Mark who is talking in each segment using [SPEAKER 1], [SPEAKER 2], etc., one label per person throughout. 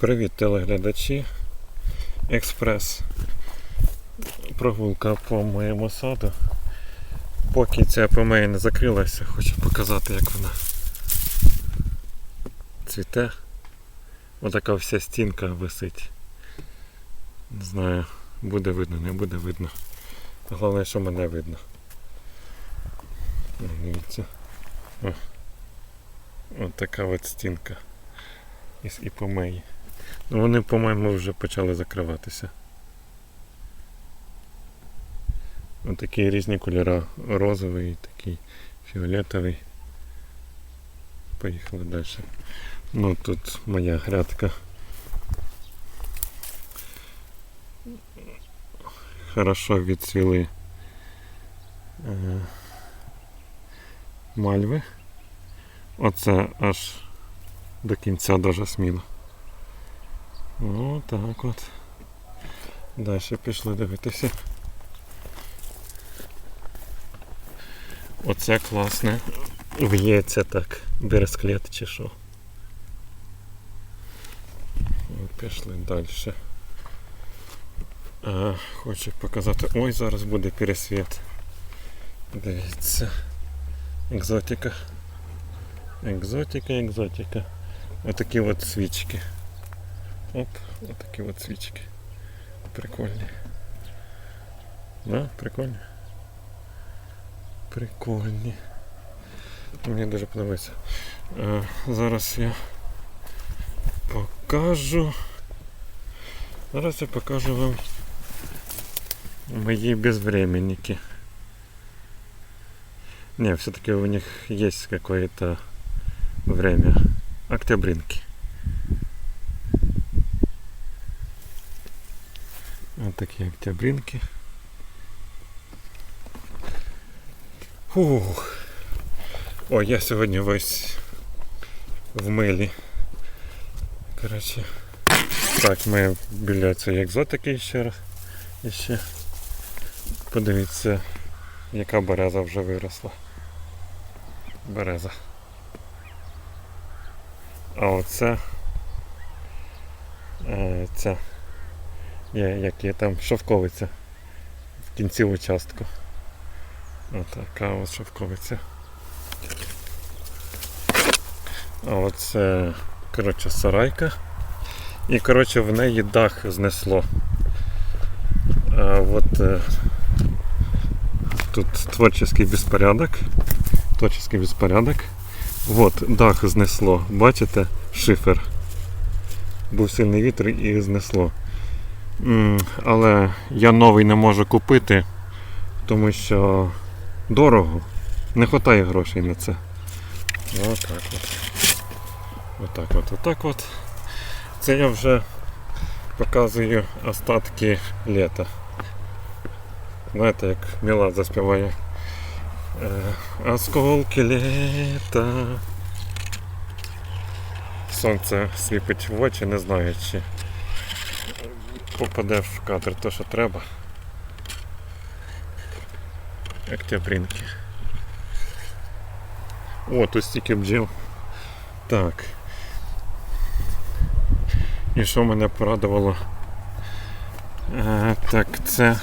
[SPEAKER 1] Привіт, телеглядачі. Експрес. Прогулка по моєму саду. Поки ця помея не закрилася, хочу показати, як вона цвіте. Отака вся стінка висить. Не знаю, буде видно, не буде видно. Головне, що мене видно. Дивіться. О. От така от стінка. Із іпомеї. Вони, по-моєму, вже почали закриватися. Ось такі різні кольори. Розовий, такий фіолетовий. Поїхали далі. Ну тут моя грядка. Хорошо відцвіли е, мальви. Оце аж до кінця дуже сміло. О, так от. Далі пішли дивитися. Оце класне. В'ється так. Бересклет чи що. Пішли далі. Хочу показати. Ой, зараз буде пересвіт. Дивіться. Екзотика. Екзотика, екзотика. Отакі от свічки. Оп, отакі от свічки. Прикольні. Да, прикольні. Прикольні. Мені дуже подобається. Е, зараз я покажу. Зараз я покажу вам мої безвременники. Не, все-таки у них есть какое-то время. Октябринки. Такие октябринки. Фух. Ой, я сьогодні весь в милі. Коротше. Так, ми біля цієї екзотики ще раз. І ще. Подивіться, яка береза вже виросла. Береза. А оце е, ця як є там шовковиця в кінці участку. Отака от шовковиця. А оце коротше сарайка. І коротше в неї дах знесло. А от е, тут творчий безпорядок. Творчий безпорядок. От, дах знесло. Бачите? Шифер. Був сильний вітер і знесло. Але я новий не можу купити, тому що дорого. Не вистачає грошей на це. Отак от. Отак от, отак от. Це я вже показую остатки літа. Знаєте, як Мілад заспіває. Е, Осколки літа. Сонце сліпить в очі, не знаю чи попаде в кадр то, що треба. Октябринки. О, тут стільки бджіл. Так. І що мене порадувало? Е, так, це.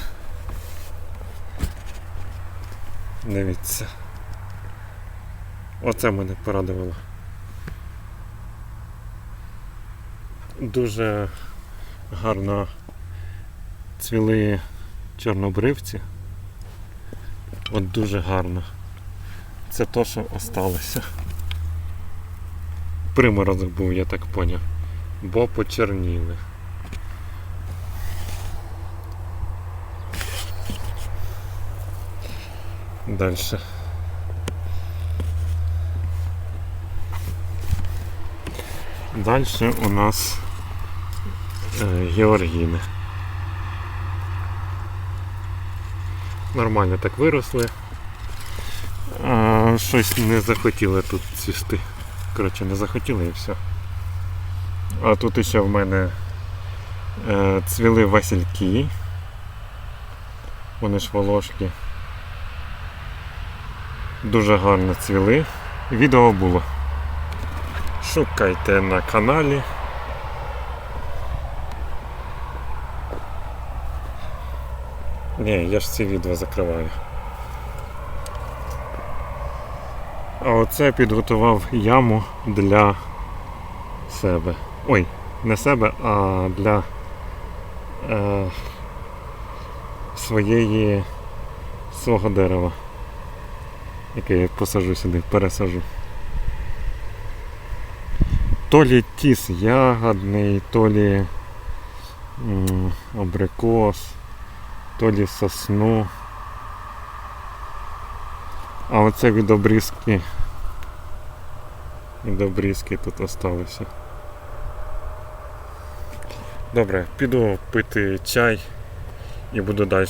[SPEAKER 1] Дивіться. Оце мене порадувало. Дуже гарно цвіли чорнобривці. От дуже гарно. Це то, що осталося. Приморозок був, я так поняв. Бо почерніли. Дальше. Дальше у нас е, георгіни. Нормально так виросли. А, щось не захотіли тут цвісти. Коротше, не захотіли і все. А тут ще в мене е, цвіли васильки. Вони ж волошки. Дуже гарно цвіли. Відео було. Шукайте на каналі. Ні, я ж ці відео закриваю. А оце підготував яму для себе. Ой, не себе, а для е, своєї свого дерева, яке я посажу сюди, пересажу. То лі тіс ягодний, то лі м, абрикос, то лі сосну. А оце від обрізки. Від обрізки тут осталося. Добре, піду пити чай і буду далі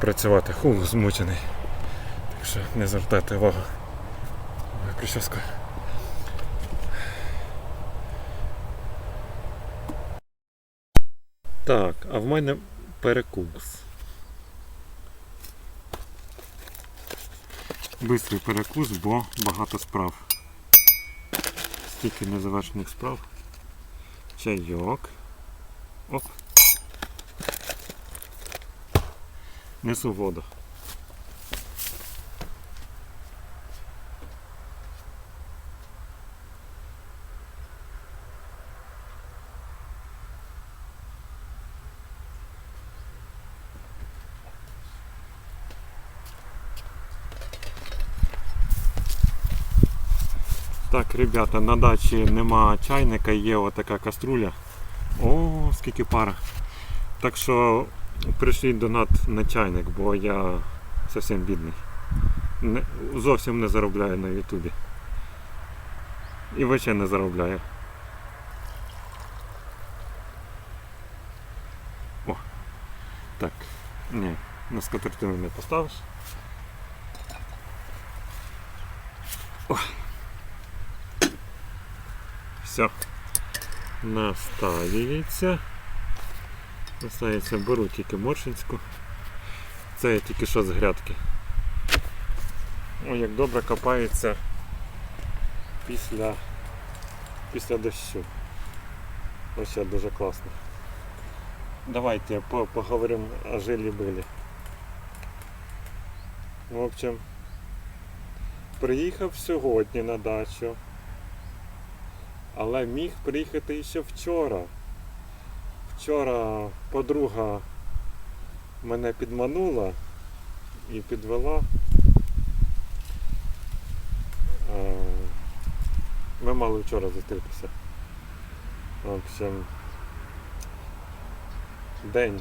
[SPEAKER 1] працювати. Хух, змучений. Так що не звертайте увагу. Прическа. Так, а в мене перекус. Бистрий перекус, бо багато справ. Стільки незавершених справ. Чайок. Оп. Несу воду. Так, ребята, на дачі нема чайника, є отака каструля. О, скільки пара. Так що прийшліть донат на чайник, бо я зовсім бідний. Не, зовсім не заробляю на Ютубі. І взагалі не заробляю. О, так, ні, на скатертину не поставиш. Все. Настаюється. Настається, беру тільки моршинську. Це я тільки що з грядки. Ой, як добре копається після, після дощу. Ось дуже класно. Давайте поговоримо о жилі-билі. В общем, приїхав сьогодні на дачу. Але міг приїхати ще вчора. Вчора подруга мене підманула і підвела. Е, Ми мали вчора зустрітися. В общем, день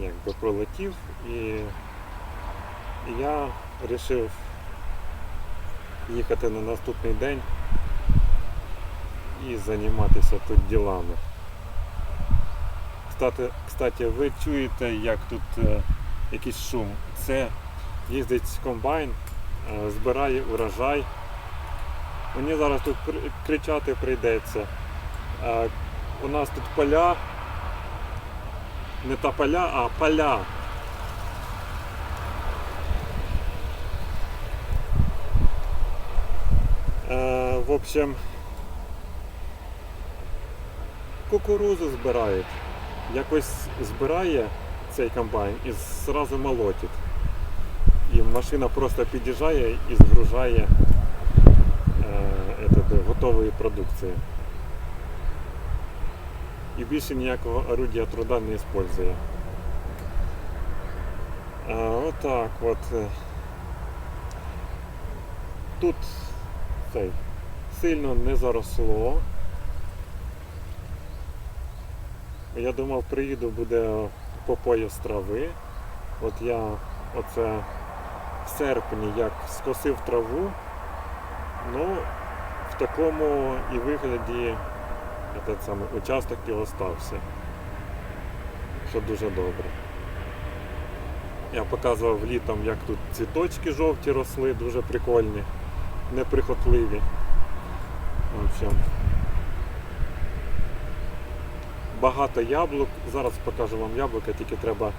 [SPEAKER 1] якби пролетів і я вирішив їхати на наступний день і займатися тут ділами. Кстати, кстати, ви чуєте, як тут е, якийсь шум. Це їздить комбайн, е, збирає урожай. Мені зараз тут кричати прийдеться. Е, у нас тут поля, не та поля, а поля. Е, в общем, кукурузу збирають. Якось збирає цей комбайн і зразу молотить. І машина просто під'їжджає і згружає е, этот, готової продукції. І більше ніякого орудія труда не використовує. Отак от. е. Тут цей сильно не заросло. Я думав, приїду, буде по пояс трави. От я оце в серпні як скосив траву, ну в такому і вигляді этот участок і остався. Що дуже добре. Я показував літом, як тут цвіточки жовті росли, дуже прикольні, неприхотливі. В общем, багато яблук. Зараз покажу вам яблука, тільки треба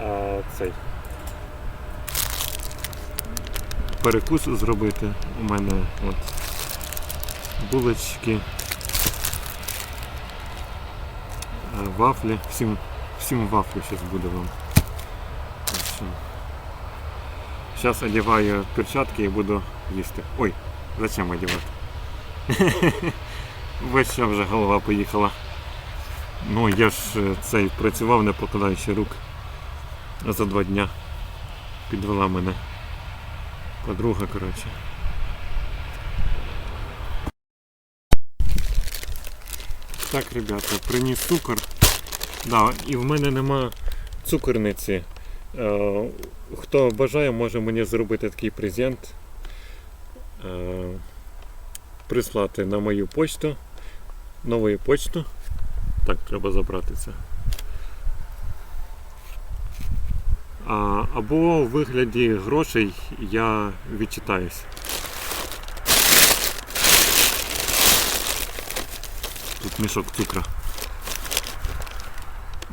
[SPEAKER 1] е, цей перекус зробити. У мене от булочки, е, вафлі. Всім, всім вафлі зараз буде вам. зараз одягаю перчатки і буду їсти. Ой, зачем одягати? Весь вже голова поїхала. Ну я ж е, цей працював, не покладаючи рук за два дня. Підвела мене подруга, коротше. Так, ребята, приніс цукор. Да, і в мене нема цукорниці. Е, хто бажає, може мені зробити такий презент. Е, прислати на мою почту. Нову почту. Так, треба забрати це. А, або у вигляді грошей я відчитаюсь. Тут мішок цукру.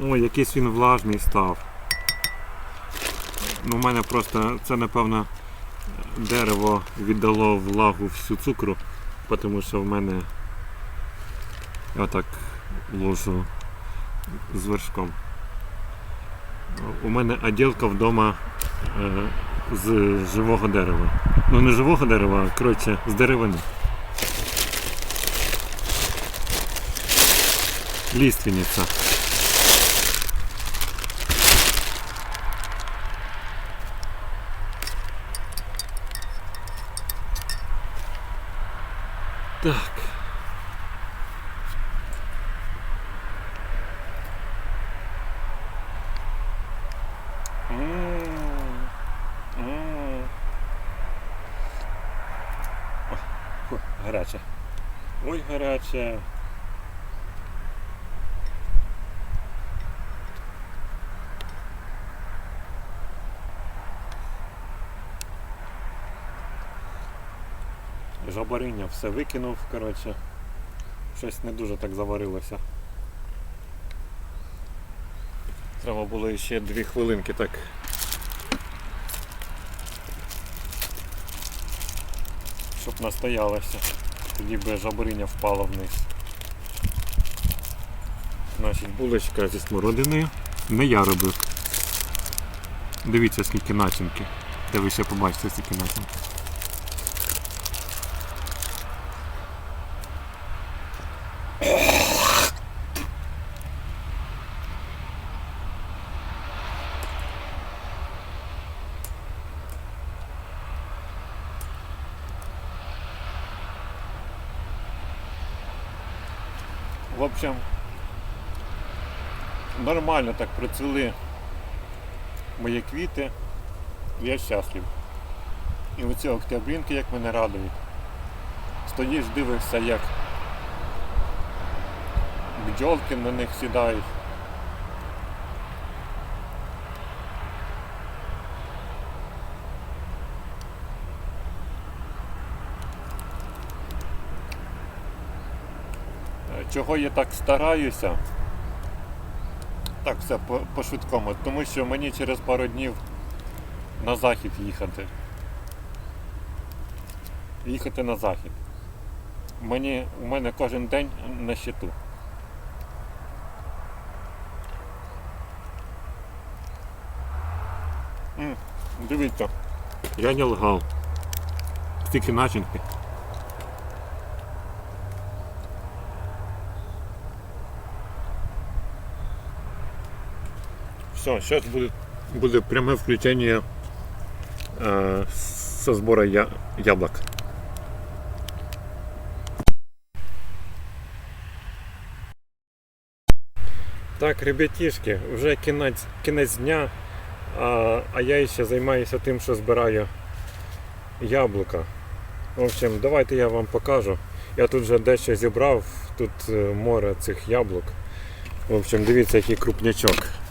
[SPEAKER 1] О, якийсь він влажний став. Ну, у мене просто це напевно дерево віддало влагу всю цукру, тому що в мене я так ложу з вершком. У мене оділка вдома е, з живого дерева. Ну не живого дерева, а коротше, з деревини. Лиственниця. Так. М, м. Ой, фу, Гаряче. Ой, гаряче. Жабариня все викинув, коротше. Щось не дуже так заварилося. Треба було ще дві хвилинки так. Щоб настоялося. Тоді би жабриня впала вниз. Значить, булочка зі смородиною. Не я робив. Дивіться скільки начинки. Де ви ще побачите скільки начинки. В общем, нормально так процвіли мої квіти. Я щаслив. І оці октябрінки, як мене радують. Стоїш, дивишся, як бджолки на них сідають. Чого я так стараюся? Так, все по, по швидкому, тому що мені через пару днів на захід їхати. Їхати на захід. Мені, у мене кожен день на щиту. Дивіться, я не лгав. Стільки начинки. Все, зараз буде, буде пряме включення е, со збору я, яблук. Так, ребятішки, вже кінець, кінець дня, а, а я ще займаюся тим, що збираю яблука. В общем, давайте я вам покажу. Я тут вже дещо зібрав, тут е, море цих яблук. В общем, дивіться, який крупнячок.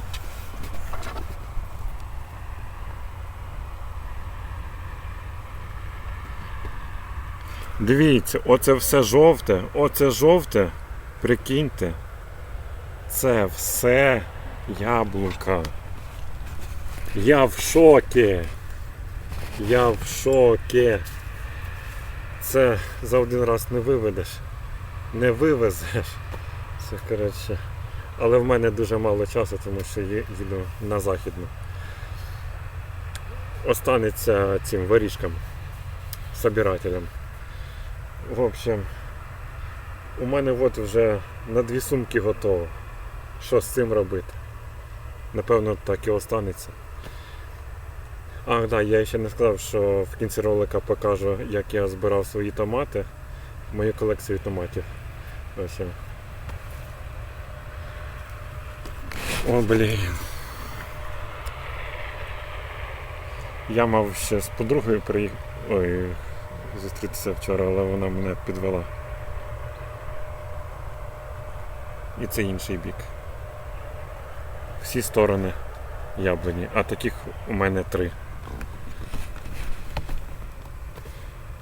[SPEAKER 1] Дивіться, оце все жовте, оце жовте, прикиньте. Це все яблука. Я в шокі. Я в шокі. Це за один раз не виведеш. Не вивезеш. Це коротше. Але в мене дуже мало часу, тому що їду на західну. останеться цим воріжком, собирателем. В общем, у мене от вже на дві сумки готово. Що з цим робити? Напевно, так і останеться. А, так, да, я ще не сказав, що в кінці ролика покажу, як я збирав свої томати, мою колекцію томатів. Ось. О, блін. Я мав ще з подругою приїхати. Зустрітися вчора, але вона мене підвела. І це інший бік. Всі сторони яблуні, а таких у мене три.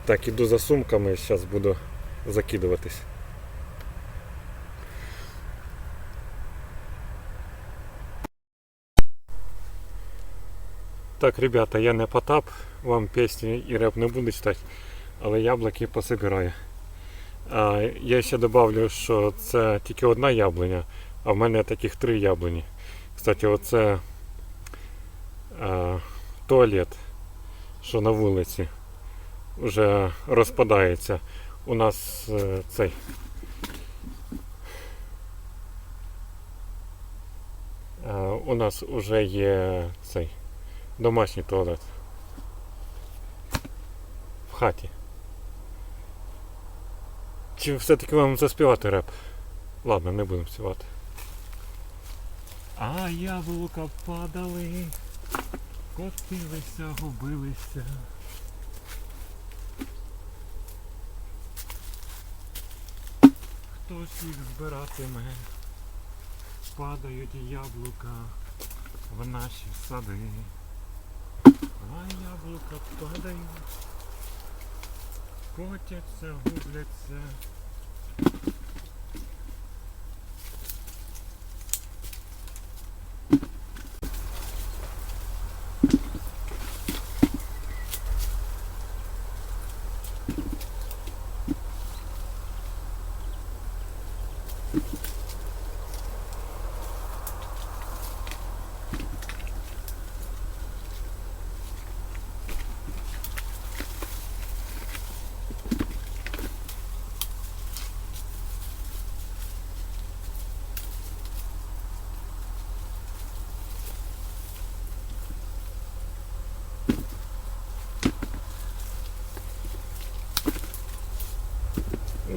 [SPEAKER 1] Так, іду за сумками, зараз буду закидуватись. Так, ребята, я не Потап, вам пісні і реп не буду читати, але яблуки пособираю. А, я ще добавлю, що це тільки одна яблуня, а в мене таких три яблуні. Кстати, оце а, туалет, що на вулиці, вже розпадається. У нас е, цей. А, у нас вже є цей домашній туалет. В хаті. Чи все-таки вам заспівати реп? Ладно, не будемо співати. А яблука падали, котилися, губилися. Хто ж їх збиратиме? Падають яблука в наші сади. А яблука падають, котяться, губляться.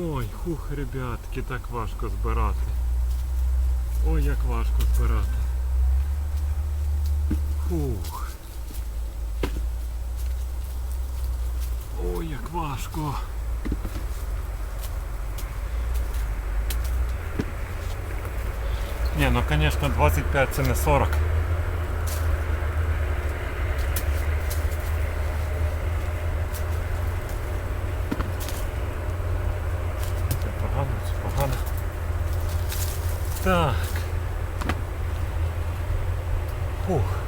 [SPEAKER 1] Ой, хух, ребятки, так важко збирати. Ой, як важко збирати. Фух. Ой, як важко. Ні, ну звісно 25 це не 40. Це погано, це погано. Так. Фух.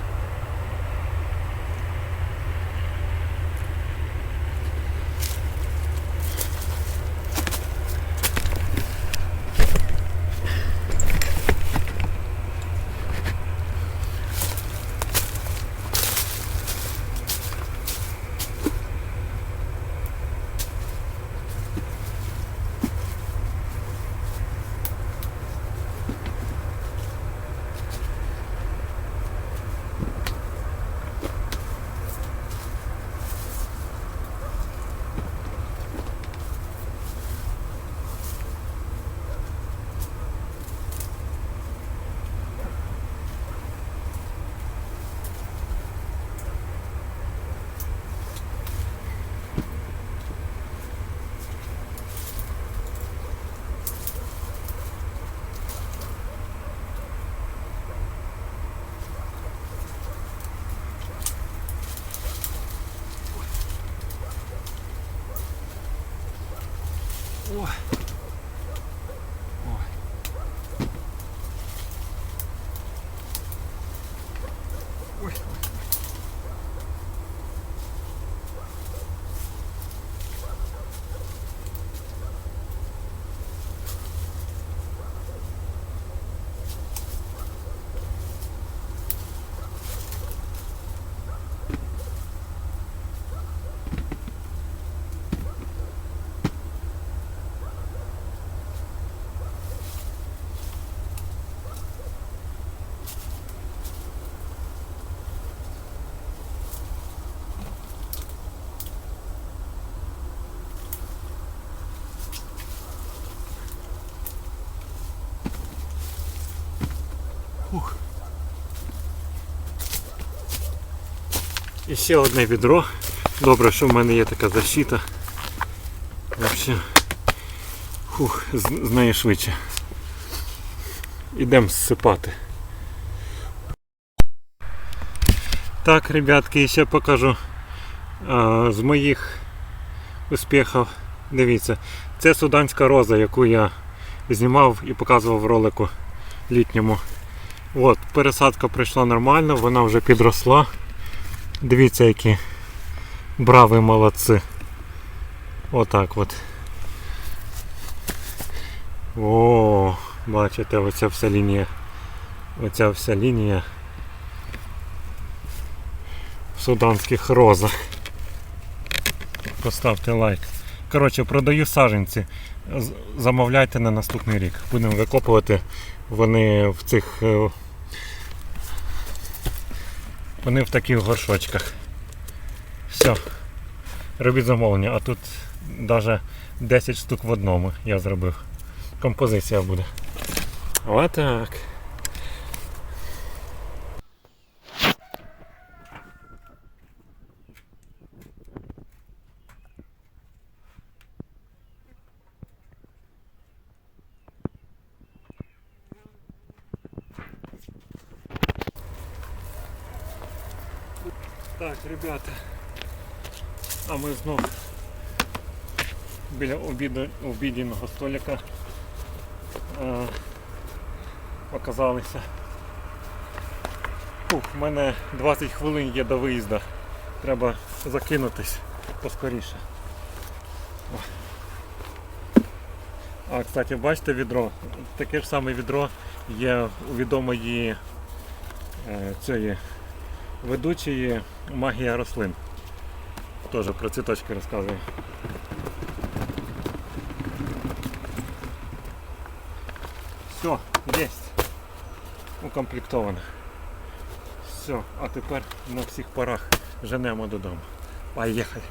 [SPEAKER 1] Ой. І ще одне відро. Добре, що в мене є така защита. Вообще. Фух, з, з неї швидше. Ідемо зсипати. Так, ребятки, ще покажу а, з моїх успіхів. Дивіться, це суданська роза, яку я знімав і показував в ролику літньому. От, пересадка пройшла нормально, вона вже підросла. Дивіться, які брави молодці. Отак от. О, бачите, оця вся лінія. Оця вся лінія в суданських розах. Поставте лайк. Коротше, продаю саженці. Замовляйте на наступний рік. Будемо викопувати вони в цих. Вони в таких горшочках. Все. Робіть замовлення, а тут навіть 10 штук в одному я зробив. Композиція буде. Отак. Так, ребята. А ми знов біля обіду, обіднього столика е, оказалися. Фух, мене 20 хвилин є до виїзду. Треба закинутись поскоріше. А, кстати, бачите відро? Таке ж саме відро є у відомої е, цієї ведучої магія рослин. Теж про цвіточки розказує. Все, есть. Укомплектовано. Все, а тепер на всіх парах женемо додому. Поїхали.